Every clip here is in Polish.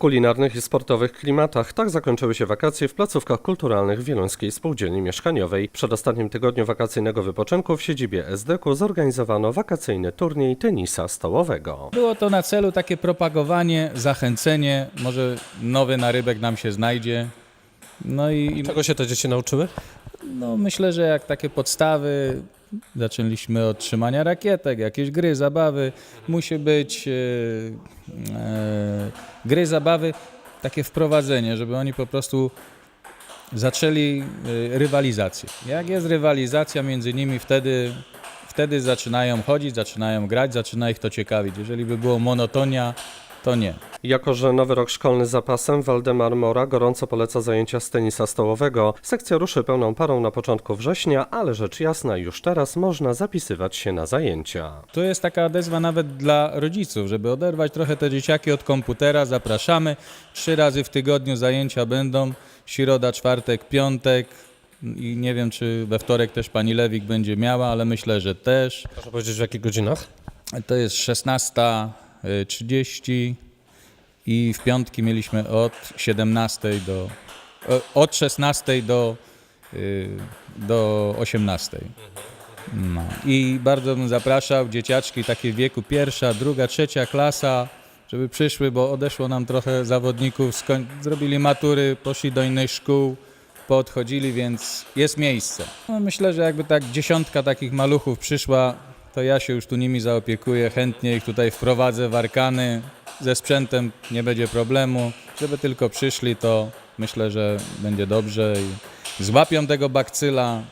kulinarnych i sportowych klimatach tak zakończyły się wakacje w placówkach kulturalnych Wieluńskiej Spółdzielni Mieszkaniowej. W przedostatnim tygodniu wakacyjnego wypoczynku w siedzibie SDK zorganizowano wakacyjny turniej tenisa stołowego. Było to na celu takie propagowanie, zachęcenie, może nowy narybek nam się znajdzie. No i i Czego się te dzieci nauczyły? no, myślę, że jak takie podstawy, zaczęliśmy od trzymania rakietek, jakieś gry, zabawy, musi być e, e, gry, zabawy, takie wprowadzenie, żeby oni po prostu zaczęli e, rywalizację. Jak jest rywalizacja między nimi, wtedy, wtedy zaczynają chodzić, zaczynają grać, zaczyna ich to ciekawić. Jeżeli by było monotonia, to nie. Jako, że nowy rok szkolny z zapasem, Waldemar Mora gorąco poleca zajęcia z tenisa stołowego. Sekcja ruszy pełną parą na początku września, ale rzecz jasna, już teraz można zapisywać się na zajęcia. To jest taka odezwa nawet dla rodziców, żeby oderwać trochę te dzieciaki od komputera. Zapraszamy. Trzy razy w tygodniu zajęcia będą. Środa, czwartek, piątek. I nie wiem, czy we wtorek też pani Lewik będzie miała, ale myślę, że też. Proszę powiedzieć, w jakich godzinach? To jest 16.30 i w piątki mieliśmy od 17 do. e, Od 16 do, y, do 18. No. I bardzo bym zapraszał dzieciaczki takie w wieku pierwsza, druga, trzecia klasa, żeby przyszły, bo odeszło nam trochę zawodników, zrobili matury, poszli do innych szkół, poodchodzili, więc jest miejsce. No, myślę, że jakby tak dziesiątka takich maluchów przyszła, to ja się już tu nimi zaopiekuję, chętnie ich tutaj wprowadzę w arkany. Ze sprzętem nie będzie problemu. Żeby tylko przyszli, to myślę, że będzie dobrze i złapią tego bakcyla,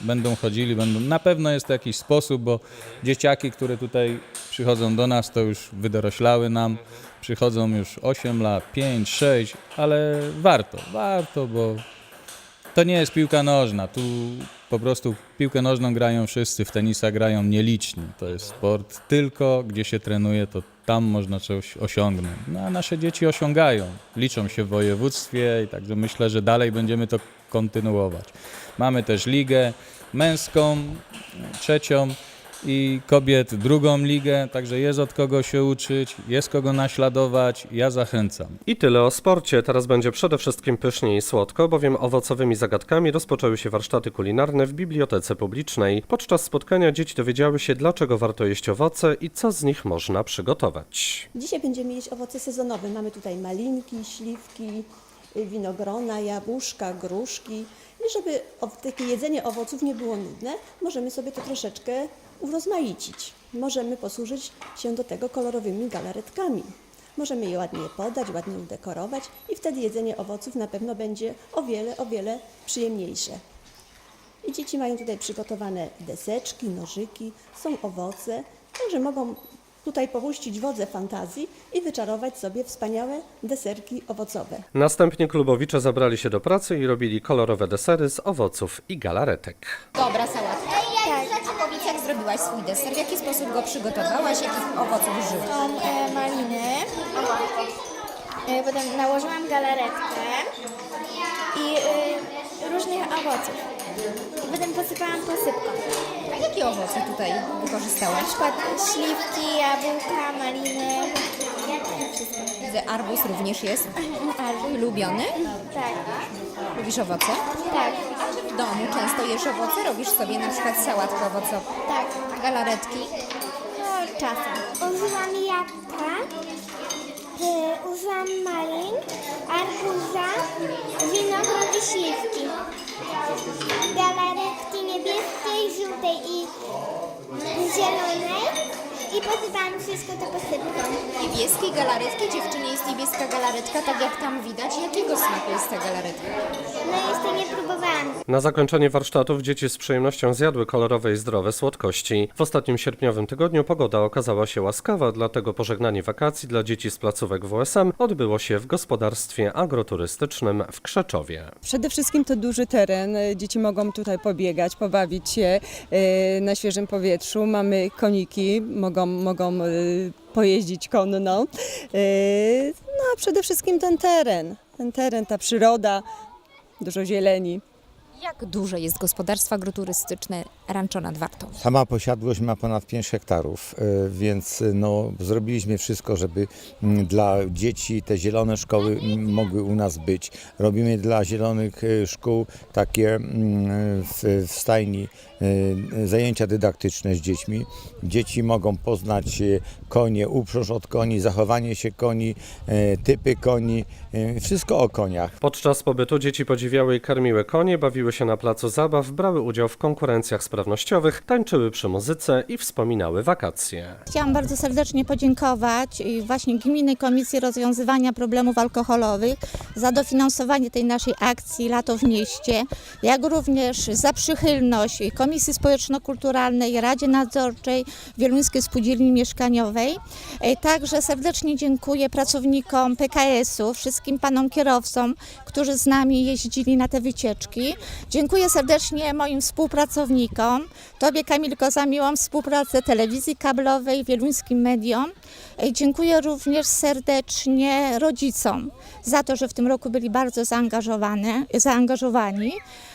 będą chodzili, będą. Na pewno jest to jakiś sposób, bo dzieciaki, które tutaj przychodzą do nas, to już wydoroślały nam. Przychodzą już 8 lat, 5, 6, ale warto, warto, bo to nie jest piłka nożna. Tu po prostu piłkę nożną grają wszyscy, w tenisa grają nieliczni. To jest sport tylko, gdzie się trenuje, to tam można coś osiągnąć. No a nasze dzieci osiągają, liczą się w województwie i także myślę, że dalej będziemy to kontynuować. Mamy też ligę męską, trzecią i kobiet drugą ligę, także jest od kogo się uczyć, jest kogo naśladować. Ja zachęcam. I tyle o sporcie. Teraz będzie przede wszystkim pysznie i słodko, bowiem owocowymi zagadkami rozpoczęły się warsztaty kulinarne w bibliotece publicznej. Podczas spotkania dzieci dowiedziały się, dlaczego warto jeść owoce i co z nich można przygotować. Dzisiaj będziemy jeść owoce sezonowe. Mamy tutaj malinki, śliwki, winogrona, jabłuszka, gruszki. I żeby takie jedzenie owoców nie było nudne, możemy sobie to troszeczkę urozmaicić. Możemy posłużyć się do tego kolorowymi galaretkami. Możemy je ładnie podać, ładnie udekorować i wtedy jedzenie owoców na pewno będzie o wiele, o wiele przyjemniejsze. I dzieci mają tutaj przygotowane deseczki, nożyki, są owoce, także mogą tutaj popuścić wodze fantazji i wyczarować sobie wspaniałe deserki owocowe. Następnie klubowicze zabrali się do pracy i robili kolorowe desery z owoców i galaretek. Dobra sałatka. Tak. A powiedz, jak zrobiłaś swój deser? W jaki sposób go przygotowałaś? Jakich owoców użyłaś? Są e, maliny. E, potem nałożyłam galaretkę i e, różnych owoców. I potem posypałam posypką. A jakie owoce tutaj Na wykorzystałaś? przykład śliwki, jabłka, maliny. Wszystko. Widzę, arbuz również jest. Albo, Twój ulubiony? tak, Lubisz owoce? tak, w domu często jesz owoce? Robisz sobie na przykład sałatkę owocową? tak. Galaretki? No, czasem. Użyłam jabłka, użyłam malin, arbuza, winogron i śliwki. Galaretki niebieskiej, żółtej i zielonej i posypałam wszystko to posypką. Niebieskiej galaretki? Dziewczynie jest niebieska galaretka, tak jak tam widać. Jakiego smaku jest ta galaretka? No jeszcze nie próbowałam. Na zakończenie warsztatów dzieci z przyjemnością zjadły kolorowe i zdrowe słodkości. W ostatnim sierpniowym tygodniu pogoda okazała się łaskawa, dlatego pożegnanie wakacji dla dzieci z placówek WSM odbyło się w gospodarstwie agroturystycznym w Krzeczowie. Przede wszystkim to duży teren. Dzieci mogą tutaj pobiegać, pobawić się e, na świeżym powietrzu. Mamy koniki, mogą, mogą e, pojeździć konno. E, No a przede wszystkim ten teren, ten teren, ta przyroda, dużo zieleni. Jak duże jest gospodarstwo agroturystyczne Rancho nad Wartą? Sama posiadłość ma ponad 5 hektarów, y, więc y, no, zrobiliśmy wszystko, żeby mm, dla dzieci te zielone szkoły mogły u nas być. Robimy dla zielonych y, szkół takie mm, w, w stajni zajęcia dydaktyczne z dziećmi. Dzieci mogą poznać konie, uprząż od koni, zachowanie się koni, typy koni, wszystko o koniach. Podczas pobytu dzieci podziwiały i karmiły konie, bawiły się na placu zabaw, brały udział w konkurencjach sprawnościowych, tańczyły przy muzyce i wspominały wakacje. Chciałam bardzo serdecznie podziękować właśnie Gminnej Komisji Rozwiązywania Problemów Alkoholowych za dofinansowanie tej naszej akcji Lato w Mieście, jak również za przychylność Komisji Społeczno-Kulturalnej, Radzie Nadzorczej Wieluńskiej Spółdzielni Mieszkaniowej. E, Także serdecznie dziękuję pracownikom PKS-u, wszystkim panom kierowcom, którzy z nami jeździli na te wycieczki. Dziękuję serdecznie moim współpracownikom, Tobie Kamilko za miłą współpracę telewizji kablowej, wieluńskim mediom. Dziękuję również serdecznie rodzicom za to, że w tym roku byli bardzo zaangażowani.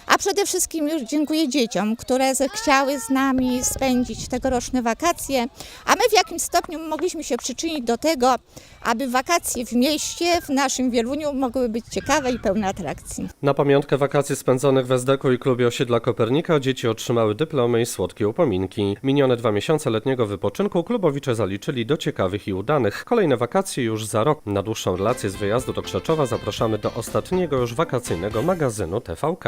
A przede wszystkim już dziękuję dzieciom, które chciały z nami spędzić tegoroczne wakacje, a my w jakimś stopniu mogliśmy się przyczynić do tego, aby wakacje w mieście, w naszym Wieluniu mogły być ciekawe i pełne atrakcji. Na pamiątkę wakacji spędzonych w SDK i klubie osiedla Kopernika dzieci otrzymały dyplomy i słodkie upominki. Minione dwa miesiące letniego wypoczynku klubowicze zaliczyli do ciekawych i udanych. Kolejne wakacje już za rok. Na dłuższą relację z wyjazdu do Krzeczowa zapraszamy do ostatniego już wakacyjnego magazynu TVK.